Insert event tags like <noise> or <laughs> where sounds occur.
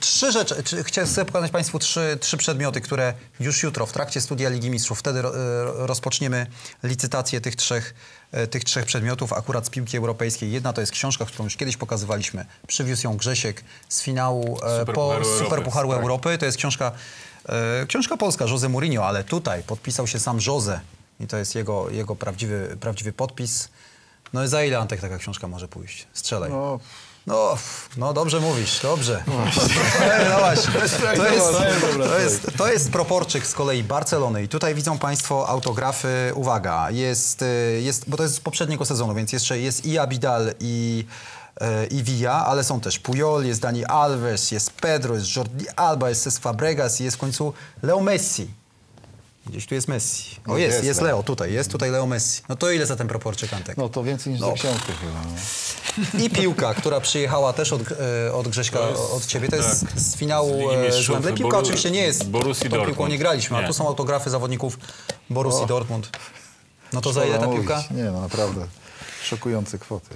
Trzy rzeczy. Sobie pokazać Państwu trzy, trzy przedmioty, które już jutro w trakcie studia Ligi Mistrzów, wtedy e, rozpoczniemy licytację tych trzech, e, tych trzech przedmiotów, akurat z piłki europejskiej. Jedna to jest książka, którą już kiedyś pokazywaliśmy. Przywiózł ją Grzesiek z finału e, po Superpucharu Europy. Tak. Europy. To jest książka, książka polska, Jose Mourinho, ale tutaj podpisał się sam Jose i to jest jego, jego prawdziwy, prawdziwy podpis. No i za ile Antek taka książka może pójść? Strzelaj. No, No, no dobrze mówisz, dobrze. No <laughs> właśnie. To jest, to, jest, to jest proporczyk z kolei Barcelony i tutaj widzą Państwo autografy. Uwaga, jest, y, jest bo to jest z poprzedniego sezonu, więc jeszcze jest i Abidal i, y, i Villa, ale są też Puyol, jest Dani Alves, jest Pedro, jest Jordi Alba, jest Cesc Fabregas i jest w końcu Leo Messi. Gdzieś tu jest Messi. O No jest, jest jest Leo. Leo, tutaj, jest tutaj Leo Messi. No to ile za ten proporczyk, Antek? no to więcej niż No. za książkę chyba. No. I piłka, która przyjechała też od, e, od Grześka, jest- od ciebie. To jest tak. z finału Z Ligi e, z Wembley. Piłka Boru- oczywiście nie jest. Borussii tą piłką Dortmund. nie graliśmy, a Nie. tu są autografy zawodników Borussii Dortmund. No to za ile ta Szkoda piłka? mówić. Nie, no naprawdę. Szokujące kwoty.